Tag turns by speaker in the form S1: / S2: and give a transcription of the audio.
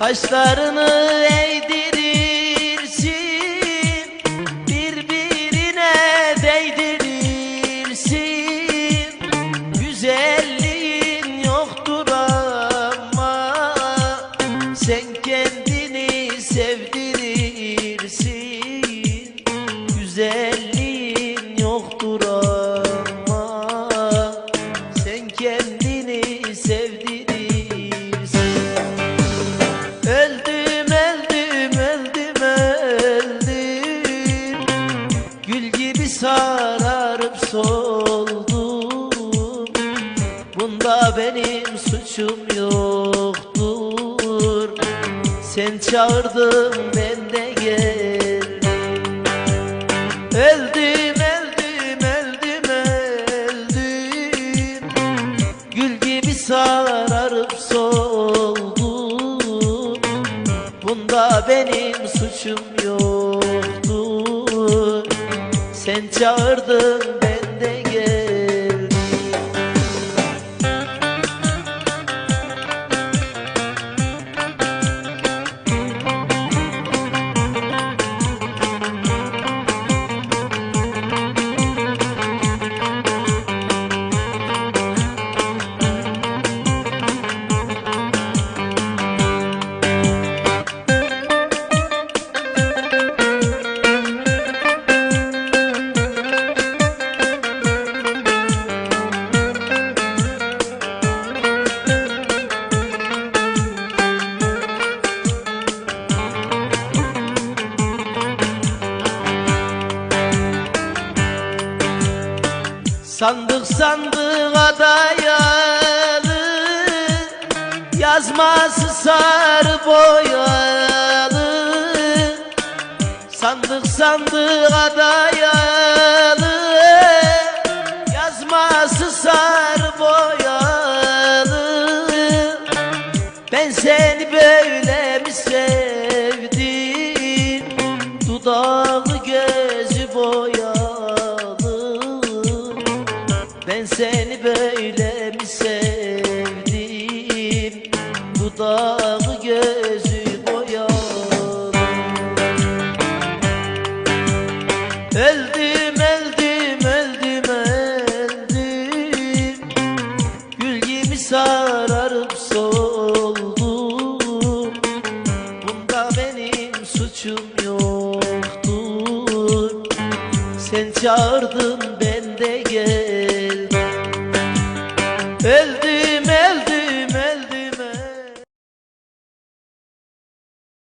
S1: Kaşlarını eğdirirsin Birbirine değdirirsin. Güzelliğin yoktur ama Sen kendini sevdirirsin Bunda benim suçum yoktur. Sen çağırdın ben de geldim. Öldüm öldüm öldüm öldüm Gül gibi sararıp soldum. Bunda benim suçum yoktur. Sen çağırdın ben de geldim Sandık sandığa dayalı Yazması sarı boyalı. Sandık sandığa dayalı Ben seni böyle mi sevdim? Dudağı gözü boyalı Öldüm öldüm öldüm öldüm. Gül sararıp soldum. Bunda benim suçum yoktur. Sen çağırdın ben de geldim Öldü.